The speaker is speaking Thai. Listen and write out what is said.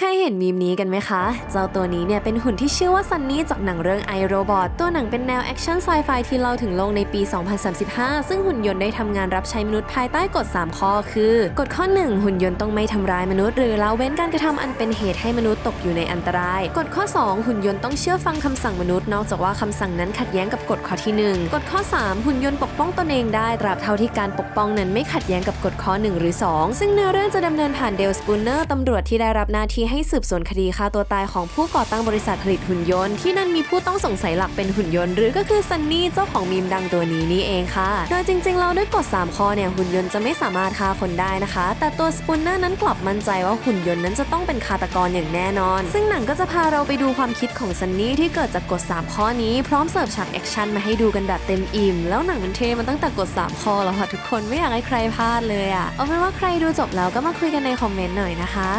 เคยเห็นมีมนี้กันไหมคะ เจ้าตัวนี้เนี่ยเป็นหุ่นที่ชื่อว่าซันนี่จากหนังเรื่อง i Robot ตัวหนังเป็นแนวแอคชั่นไซไฟที่เล่าถึงโลกในปี 2035 ซึ่งหุ่นยนต์ได้ทำงานรับใช้มนุษย์ภายใต้กฎ 3 ข้อ คือกฎข้อ 1 หุ่นยนต์ต้องไม่ทำร้ายมนุษย์ หรือละเว้นการกระทำอันเป็นเหตุให้มนุษย์ตกอยู่ในอันตราย กฎข้อ 2 หุ่นยนต์ต้องเชื่อฟังคำสั่งมนุษย์ นอกจากว่าคำสั่งนั้นขัดแย้งกับกฎข้อที่ 1 กฎข้อ 3 หุ่นยนต์ปกป้องตนเองได้ตราบเท่าที่การปกป้องนั้นไม่ขัดแย้งกับกฎข้อ 1 หรือ 2 ซึ่งเนื้อเรื่องจะดำเนินผ่านเดลสปูเนอร์ตำรวจที่ได้รับหน้าที่ให้สืบสวนคดีฆ่าตัวตายของผู้ก่อตั้งบริษัทผลิตหุ่นยนต์ที่นั่นมีผู้ต้องสงสัยหลักเป็นหุ่นยนต์หรือก็คือซันนี่เจ้าของมีมดังตัวนี้นี่เองค่ะ โดยจริงๆ เราด้วยกฎ3ข้อเนี่ยหุ่นยนต์จะไม่สามารถฆ่าคนได้นะคะ แต่ตัวสปูเนอร์นั้นกลับมั่นใจว่าหุ่นยนต์นั้นจะต้องเป็นฆาตกรอย่างแน่นอน ซึ่งหนังก็จะพาเราไปดูความคิดของซันนี่ที่เกิดจากกฎ3ข้อนี้พร้อมเสิร์ฟฉากแอคชั่นมาให้ดูกันแบบเต็มอิ่มแล้วหนังมันเทมันตั้งแต่กฎ3ข้อแล้วค่ะทุกคนไม่อยากให้ใครพลาดเลยอะเอาเป็นว่าใครดูจบแล้วก็มาคุยกันในคอมเมนต์หน่อยนะคะ